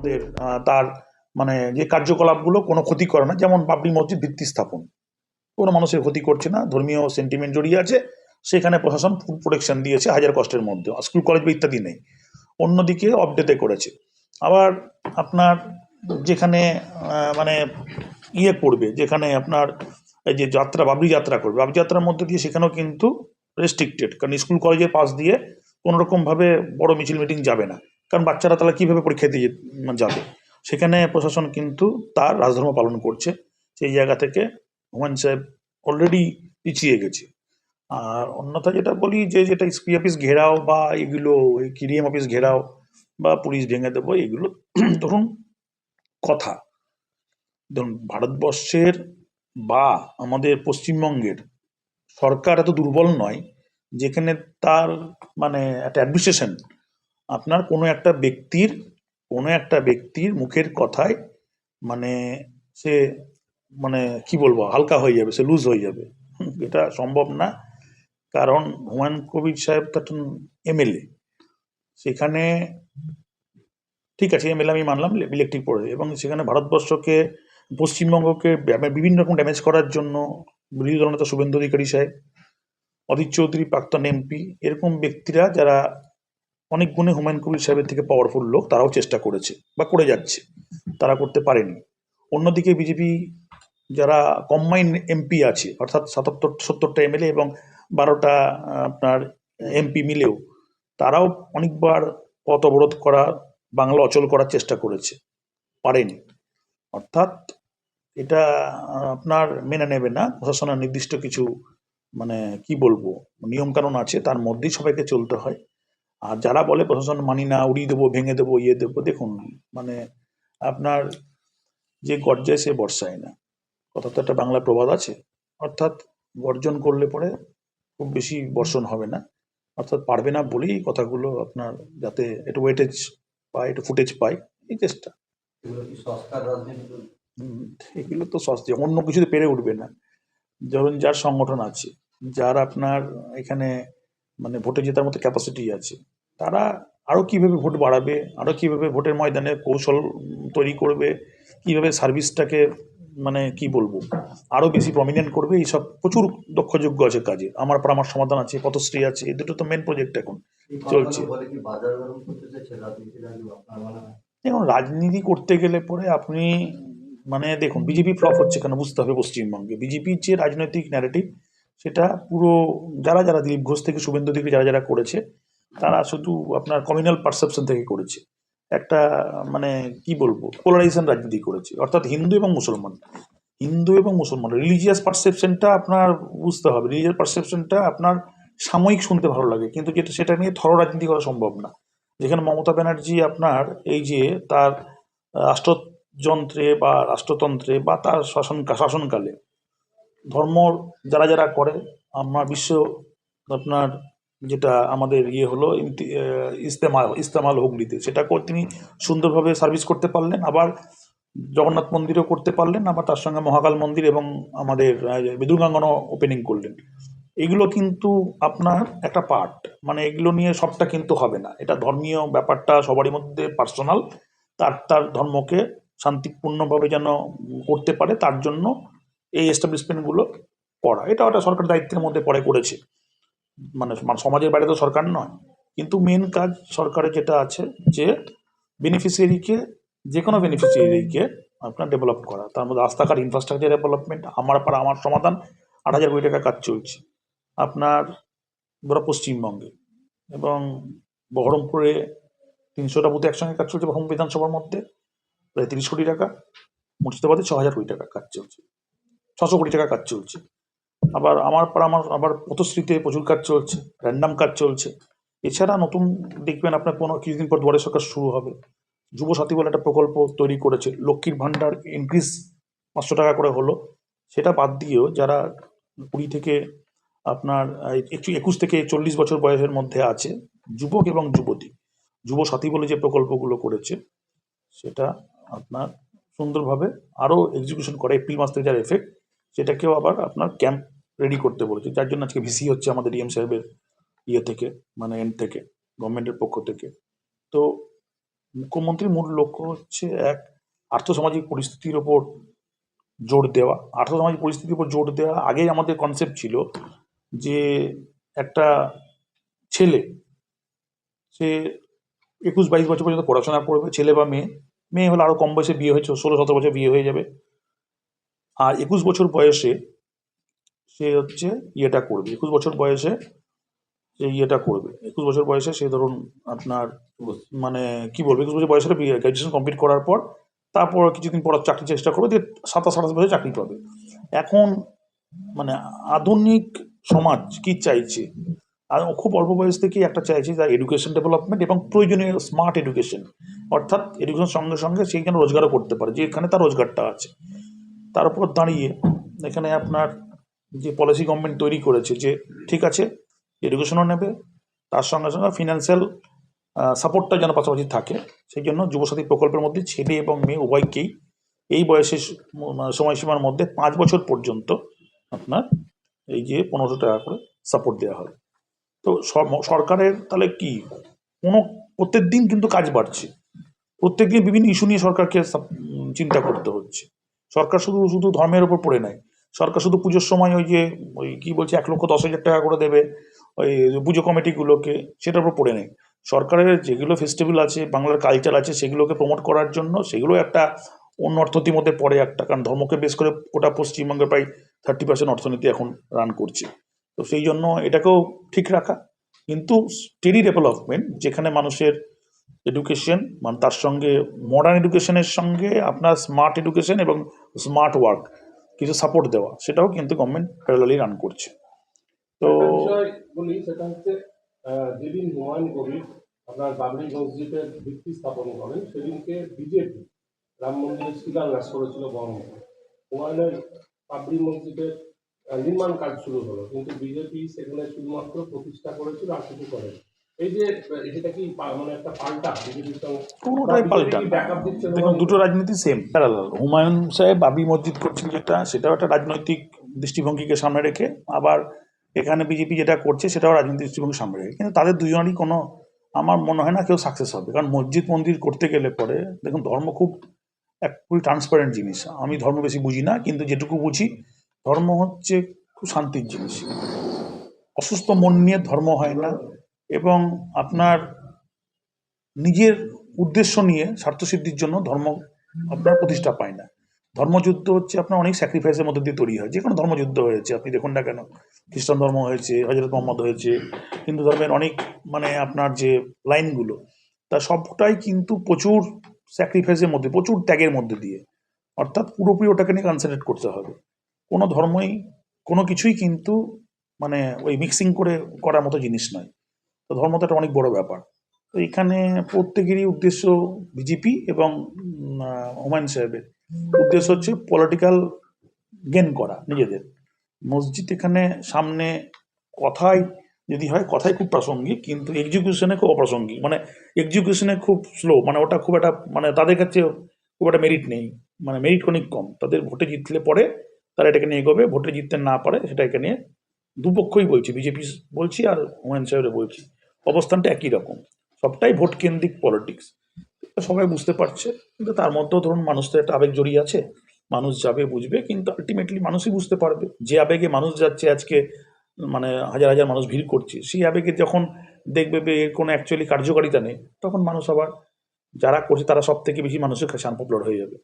আমাদের তার মানে যে কার্যকলাপগুলো কোনো ক্ষতি করে না। যেমন বাবরি মসজিদ ভিত্তি স্থাপন। কোনো মানুষের ক্ষতি করছে না। ধর্মীয় সেন্টিমেন্ট জড়িয়ে আছে। সেখানে প্রশাসন ফুল প্রোটেকশন দিয়েছে হাজার কষ্টের মধ্যে স্কুল কলেজ বা ইত্যাদি নেই। অন্যদিকে অপডেটে করেছে। আবার আপনার যেখানে মানে ইয়ে করবে, যেখানে আপনার এই যে যাত্রা, বাবরি যাত্রা করবে। বাবরি যাত্রার মধ্যে দিয়ে সেখানেও কিন্তু রেস্ট্রিক্টেড কারণ স্কুল কলেজের পাশ দিয়ে কোনো রকমভাবে বড় মিছিল মিটিং যাবে না। কারণ বাচ্চারা তাহলে কীভাবে পরীক্ষা দিয়ে যাবে? সেখানে প্রশাসন কিন্তু তার রাজধর্ম পালন করছে। সেই জায়গা থেকে হুমায়ুন সাহেব অলরেডি পিছিয়ে গেছে। আর অন্যথা যেটা বলি যে, যেটা এসপি অফিস ঘেরাও বা এগুলো কিরিএম অফিস ঘেরাও বা পুলিশ ভেঙে দেবো, এগুলো ধরুন কথা। ধরুন ভারতবর্ষের বা আমাদের পশ্চিমবঙ্গের সরকার এত দুর্বল নয়, যেখানে তার মানে একটা অ্যাডমিনিস্ট্রেশন আপনার কোনো একটা ব্যক্তির, কোনো একটা ব্যক্তির মুখের কথায় মানে সে মানে কি বলব, হালকা হয়ে যাবে, সে লুজ হয়ে যাবে। এটা সম্ভব না। কারণ হুমায়ুন কবির সাহেব তো এমএলএ সেখানে ঠিক আছে এমএলএ আমি মানলাম ইলেকট্রিক পড়ে। এবং সেখানে ভারতবর্ষকে, পশ্চিমবঙ্গকে বিভিন্ন রকম ড্যামেজ করার জন্য বিরোধী দলনেতা শুভেন্দু অধিকারী সাহেব, অধীর চৌধুরী, প্রাক্তন এমপি, এরকম ব্যক্তিরা যারা অনেক গুণে হুমায়ুন কবির সাহেবের থেকে পাওয়ারফুল লোক, তারাও চেষ্টা করেছে বা করে যাচ্ছে। তারা করতে পারেনি। অন্যদিকে বিজেপি যারা কম্বাইন্ড এমপি আছে, অর্থাৎ সাতাত্তর, সত্তরটা এমএলএ এবং বারোটা আপনার এমপি মিলেও, তারাও অনেকবার পথ অবরোধ করা, বাংলা অচল করার চেষ্টা করেছে। পারেনি। অর্থাৎ এটা আপনার মেনে নেবে না। প্রশাসনের নির্দিষ্ট কিছু মানে কি বলব, নিয়মকানুন আছে, তার মধ্যেই সবাইকে চলতে হয়। আর যারা বলে প্রশাসন মানি না উড়িয়ে দেবো ভেঙে দেবো ইয়ে দেবো দেখুন মানে আপনার যে গর্জায় সে বর্ষায় না। কথা তো একটা বাংলা প্রবাদ আছে। অর্থাৎ গর্জন করলে পরে খুব বেশি বর্ষণ হবে না। অর্থাৎ পারবে না বলেই কথাগুলো আপনার যাতে একটু ওয়েটেজ পায় একটু ফুটেজ পায় এই চেষ্টা। এগুলো তো সস্তা অন্য কিছুতে পেরে উঠবে না। ধরুন যার সংগঠন আছে যার আপনার এখানে মানে ভোটে জেতার মতো ক্যাপাসিটি আছে তারা আরও কীভাবে ভোট বাড়াবে আরও কীভাবে ভোটের ময়দানে কৌশল তৈরি করবে কীভাবে সার্ভিসটাকে মানে কি বলব আরও বেশি প্রমিনেন্ট করবে এইসব প্রচুর দক্ষযোগ্য আছে কাজে। আমার পর আমার সমাধান আছে পথশ্রী আছে এই দুটো তো মেন প্রজেক্ট এখন চলছে। এখন রাজনীতি করতে গেলে পরে আপনি মানে দেখুন বিজেপি ফ্লপ হচ্ছে কেন বুঝতে হবে পশ্চিমবঙ্গে। বিজেপির যে রাজনৈতিক ন্যারেটিভ সেটা পুরো যারা যারা দিলীপ ঘোষ থেকে শুভেন্দু থেকে যারা যারা করেছে তারা শুধু আপনার কমিউনাল পারসেপশন থেকে করেছে। একটা মানে কি বলব? পোলারাইজেশন রাজনীতি করেছে। অর্থাৎ হিন্দু এবং মুসলমান। হিন্দু এবং মুসলমান। রিলিজিয়াস পারসেপশনটা আপনার বুঝতে হবে। রিলিজিয়াস পারসেপশনটা আপনার সাময়িক শুনতে ভালো লাগে। কিন্তু যেটা, সেটা নিয়ে থর রাজনীতি করা সম্ভব না। যেখানে মমতা ব্যানার্জি আপনার এই যে তার রাষ্ট্রযন্ত্রে বা রাষ্ট্রতন্ত্রে বা তার শাসন, শাসনকালে ধর্ম যারা যারা করে, আমরা বিশ্ব আপনার যেটা আমাদের ইয়ে হলো ইমতি- আহ, ইস্তেমা ইস্তেমাল হুগলিতে। সেটা তিনি সুন্দরভাবে সার্ভিস করতে পারলেন। আবার জগন্নাথ মন্দিরও করতে পারলেন। আবার তার সঙ্গে মহাকাল মন্দির এবং আমাদের বিদুর্গাঙ্গনও ওপেনিং করলেন। এগুলো কিন্তু আপনার একটা পার্ট মানে এগুলো নিয়ে সবটা কিন্তু হবে না। এটা ধর্মীয় ব্যাপারটা সবারই মধ্যে পার্সোনাল তার তার ধর্মকে শান্তিপূর্ণভাবে যেন করতে পারে তার জন্য এই এস্টাবলিশমেন্টগুলো করা। এটা ওটা সরকার দায়িত্বের মধ্যে পরে করেছে। মানে সম- সমাজের বাইরে তো সরকার নয়। কিন্তু মেন কাজ সরকারের যেটা আছে যে বেনিফিসিয়ারিকে যে কোনো বেনিফিসিয়ারিকে আপনার ডেভেলপ করা। তার মধ্যে রাস্তাঘাট ইনফ্রাস্ট্রাকচার ডেভেলপমেন্ট আমার পাড়া, আমার সমাধান, আট হাজার কোটি টাকা কাজ চলছে। আপনার ধরো পশ্চিমবঙ্গে এবং বহরমপুরে তিনশোটা বুথে একসঙ্গে কাজ চলছে বহরম বিধানসভার মধ্যে, প্রায় তিরিশ কোটি টাকা। মুর্শিদাবাদে ছ হাজার কোটি টাকা কাজ চলছে। ছশো কোটি টাকা কাজ চলছে। আবার আমার পর আমার আবার পথশ্রীতে প্রচুর কাজ চলছে র্যান্ডাম কাজ চলছে। এছাড়া নতুন দেখবেন আপনার কোনো কিছুদিন পর দুয়ারে সরকার শুরু হবে। যুব সাথী বলে একটা প্রকল্প তৈরি করেছে, লক্ষ্মীর ভাণ্ডার ইনক্রিজ পাঁচশো টাকা করে হলো। সেটা বাদ দিয়েও যারা কুড়ি থেকে আপনার একটু একুশ থেকে চল্লিশ বছর বয়সের মধ্যে আছে, যুবক এবং যুবতী, যুব সাথী বলে যে প্রকল্পগুলো করেছে, সেটা আপনার সুন্দরভাবে আরও এক্সিকিউশন করে, এপ্রিল মাস থেকে যার এফেক্ট সেটাকেও আবার আপনার ক্যাম্প রেডি করতে বলেছে। যার জন্য আজকে ভিসি হচ্ছে আমাদের ডিএম সাহেবের ইয়ে থেকে মানে এন্ড থেকে গভর্নমেন্টের পক্ষ থেকে। তো মুখ্যমন্ত্রীর মূল লক্ষ্য হচ্ছে এক, আর্থসামাজিক পরিস্থিতির ওপর জোর দেওয়া। আর্থসামাজিক পরিস্থিতির উপর জোর দেওয়া আগেই আমাদের কনসেপ্ট ছিল যে একটা ছেলে, সে একুশ বাইশ বছর পর্যন্ত পড়াশোনা করবে, ছেলে বা মেয়ে। মেয়ে হলে আরও কম বয়সে বিয়ে হয়েছে, ষোলো সতেরো বছর বিয়ে হয়ে যাবে। আর একুশ বছর বয়সে সে হচ্ছে ইয়েটা করবে। একুশ বছর বয়সে সে ইয়েটা করবে। একুশ বছর বয়সে সে ধরুন আপনার মানে কি বলব, একুশ বছর বয়সে গ্র্যাজুয়েশন কমপ্লিট করার পর তারপর কিছুদিন পর চাকরি চেষ্টা করবে, দিয়ে সাতাশ আঠাশ বছর চাকরি পাবে। এখন মানে আধুনিক সমাজ কি চাইছে? আর খুব অল্প বয়স থেকেই একটা চাইছে যা এডুকেশন ডেভেলপমেন্ট এবং প্রয়োজনীয় স্মার্ট এডুকেশন অর্থাৎ এডুকেশন সঙ্গে সঙ্গে সেই যেন রোজগারও করতে পারে যে এখানে তার রোজগারটা আছে। তার উপর দাঁড়িয়ে এখানে আপনার যে পলিসি গভর্নমেন্ট তৈরি করেছে যে ঠিক আছে এডুকেশনও নেবে, তার সঙ্গে সঙ্গে ফিনান্সিয়াল সাপোর্টটা যেন পাশাপাশি থাকে, সেই জন্য যুবসাথী প্রকল্পের মধ্যে ছেলে এবং মেয়ে উভয়কেই এই বয়সের সময়সীমার মধ্যে পাঁচ বছর পর্যন্ত আপনার এই যে পনেরোশো টাকা করে সাপোর্ট দেওয়া হবে তো সর- সরকারের তাহলে কি? কোনো প্রত্যেক দিন কিন্তু কাজ বাড়ছে। প্রত্যেক দিন বিভিন্ন ইস্যু নিয়ে সরকারকে চিন্তা করতে হচ্ছে। সরকার শুধু শুধু ধর্মের ওপর পড়ে নেয় সরকার শুধু পুজোর সময় ওই যে, ওই কি বলছে, এক লক্ষ দশ হাজার টাকা করে দেবে, ওই পুজো কমিটিগুলোকে, সেটার উপর পড়ে নেয়। সরকারের যেগুলো ফেস্টিভ্যাল আছে, বাংলার কালচার আছে, সেগুলোকে প্রমোট করার জন্য, সেগুলো একটা অন্য অর্থনীতির মধ্যে পড়ে একটা, কারণ ধর্মকে বেশ করে গোটা পশ্চিমবঙ্গে প্রায় থার্টি পার্সেন্ট অর্থনীতি এখন রান করছে। তো সেই জন্য এটাকেও ঠিক রাখা। কিন্তু স্টেডি ডেভেলপমেন্ট যেখানে মানুষের এডুকেশন মানে তার সঙ্গে মডার্ন এডুকেশনের সঙ্গে আপনার স্মার্ট এডুকেশন এবং স্মার্ট ওয়ার্ক কিছু সাপোর্ট দেওয়া, সেটাও কিন্তু গভর্নমেন্ট প্যারালালি রান করছে। তো বলি, সেটা হচ্ছে যেদিন হুমায়ুন কবির আপনার বাবরি মসজিদের ভিত্তি স্থাপন করেন, সেদিনকে বিজেপি, রাম মন্দিরের শিলান্যাস করেছিল বঙ্গে। হুমায়ুনের বাবরি মসজিদের নির্মাণ কাজ শুরু হলো, কিন্তু বিজেপি সেখানে শুধুমাত্র প্রতিষ্ঠা করেছিল আর কিছু করেন। এই যে এটা কি মানে একটা পাল্টা পুরোটাই পাল্টা। দেখুন দুটো রাজনীতি সেম প্যারালাল হুমায়ুন সাহেব বাবরি মসজিদ করছেন যেটা সেটাও একটা রাজনৈতিক দৃষ্টিভঙ্গিকে সামনে রেখে আবার এখানে বিজেপি যেটা করছে সেটাও রাজনৈতিক দৃষ্টিভঙ্গি সামনে রেখে। কিন্তু তাদের দুজনেরই কোনো আমার মনে হয় না কেউ সাকসেস হবে। কারণ মসজিদ মন্দির করতে গেলে পরে দেখুন ধর্ম খুব এক খুবই ট্রান্সপারেন্ট জিনিস। আমি ধর্ম বেশি বুঝি না কিন্তু যেটুকু বুঝি ধর্ম হচ্ছে খুব শান্তির জিনিস। অসুস্থ মন নিয়ে ধর্ম হয় না। এবং আপনার নিজের উদ্দেশ্য নিয়ে স্বার্থসিদ্ধির জন্য ধর্ম আপনার প্রতিষ্ঠা পায় না। ধর্মযুদ্ধ হচ্ছে আপনার অনেক স্যাক্রিফাইসের মধ্যে দিয়ে তৈরি হয়। যে কোনো ধর্মযুদ্ধ হয়েছে, আপনি দেখুন না কেন, খ্রিস্টান ধর্ম হয়েছে হজরত মোহাম্মদ হয়েছে, হিন্দু ধর্মের অনেক মানে আপনার যে লাইনগুলো, তা সবটাই কিন্তু প্রচুর স্যাক্রিফাইসের মধ্যে, প্রচুর ত্যাগের মধ্যে দিয়ে, অর্থাৎ পুরোপুরি ওটাকে নিয়ে কনসেন্ট্রেট করতে হবে। কোনো ধর্মই, কোনো কিছুই কিন্তু মানে ওই মিক্সিং করে করার মতো জিনিস নয়। তো ধর্ম তো একটা অনেক বড় ব্যাপার। তো এখানে প্রত্যেকেরই উদ্দেশ্য বিজেপি এবং হুমায়ুন সাহেবের। উদ্দেশ্য হচ্ছে পলিটিক্যাল গেন করা নিজেদের। মসজিদ এখানে সামনে কথাই যদি হয়, কথাই খুব প্রাসঙ্গিক, কিন্তু এক্সিকিউশনে খুব অপ্রাসঙ্গিক। মানে এক্সিকিউশনে খুব স্লো মানে ওটা খুব একটা মানে তাদের কাছে খুব একটা মেরিট নেই। মানে মেরিট অনেক কম। তাদের ভোটে জিতলে পরে তারা এটাকে নিয়ে এগোবে, ভোটে জিততে না পারে সেটাকে নিয়ে দুপক্ষই বলছি, বিজেপি বলছি আর হুমায়ুন সাহেবের বলছি। অবস্থানটা একই রকম। সবটাই ভোট কেন্দ্রিক পলিটিক্স সবাই বুঝতে পারছে, কিন্তু তার মধ্যেও ধরুন মানুষ তো একটা আবেগ জড়িয়ে আছে। মানুষ যাবে, বুঝবে, কিন্তু আলটিমেটলি মানুষই বুঝতে পারবে। যে আবেগে মানুষ যাচ্ছে আজকে মানে হাজার হাজার মানুষ ভিড় করছে, সেই আবেগে যখন দেখবে এর কোনো অ্যাকচুয়ালি কার্যকারিতা নেই, তখন মানুষ আবার যারা করছে তারা সব থেকে বেশি মানুষের কাছে আনপপুলার হয়ে যাবে।